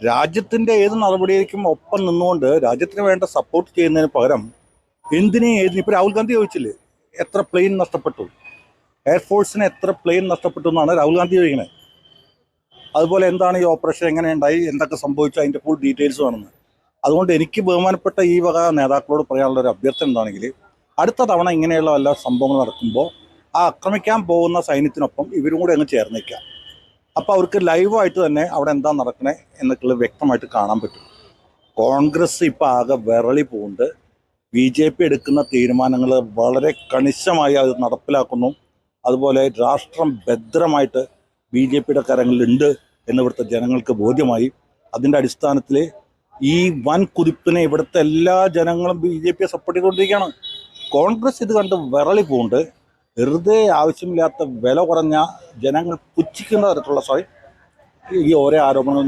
രാജ്യത്തിന്റെ ഏത് നടപടിയിലേക്കും ഒപ്പം നിന്നുകൊണ്ട് രാജ്യത്തിന് വേണ്ട സപ്പോർട്ട് ചെയ്യുന്നതിന് പകരം എന്തിനെ ഏതിന്? ഇപ്പോൾ രാഹുൽ ഗാന്ധി ചോദിച്ചില്ലേ എത്ര പ്ലെയിൻ നഷ്ടപ്പെട്ടു? എയർഫോഴ്സിന് എത്ര പ്ലെയിൻ നഷ്ടപ്പെട്ടു എന്നാണ് രാഹുൽ ഗാന്ധി ചോദിക്കുന്നത്. അതുപോലെ എന്താണ് ഈ ഓപ്പറേഷൻ എങ്ങനെ ഉണ്ടായി? എന്തൊക്കെ സംഭവിച്ചു? അതിന്റെ ഫുൾ ഡീറ്റെയിൽസ് വേണമെന്ന് അതുകൊണ്ട് എനിക്ക് ബഹുമാനപ്പെട്ട ഈ വക നേതാക്കളോട് പറയാനുള്ള ഒരു അഭ്യർത്ഥന എന്താണെങ്കിൽ അടുത്ത തവണ ഇങ്ങനെയുള്ള വല്ല സംഭവങ്ങൾ നടക്കുമ്പോൾ ആ ആക്രമിക്കാൻ പോകുന്ന സൈന്യത്തിനൊപ്പം ഇവരും കൂടെ അങ്ങ് ചേർന്നിരിക്കുക അപ്പോൾ അവർക്ക് ലൈവായിട്ട് തന്നെ അവിടെ എന്താ നടക്കണേ എന്നൊക്കെ വ്യക്തമായിട്ട് കാണാൻ പറ്റും. കോൺഗ്രസ് ഇപ്പോൾ ആകെ വിരളി പോകുന്നുണ്ട് ബി ജെ പി എടുക്കുന്ന തീരുമാനങ്ങൾ വളരെ കണിശമായി അത് നടപ്പിലാക്കുന്നു. അതുപോലെ രാഷ്ട്രം ഭദ്രമായിട്ട് ബി ജെ പിയുടെ കരങ്ങളിലുണ്ട് എന്ന് ഇവിടുത്തെ ജനങ്ങൾക്ക് ബോധ്യമായി. അതിന്റെ അടിസ്ഥാനത്തിൽ ഈ വൻ കുതിപ്പിനെ ഇവിടുത്തെ എല്ലാ ജനങ്ങളും ബി ജെ പിയെ സപ്പോർട്ട് ചെയ്തുകൊണ്ടിരിക്കുകയാണ്. കോൺഗ്രസ് ഇത് കണ്ട് വിരളി പോകുന്നുണ്ട് വെറുതെ ആവശ്യമില്ലാത്ത വില കുറഞ്ഞ ജനങ്ങൾ പുച്ഛിക്കുന്ന തരത്തിലുള്ള സോറി ഈ ഓരോ ആരോപണങ്ങളും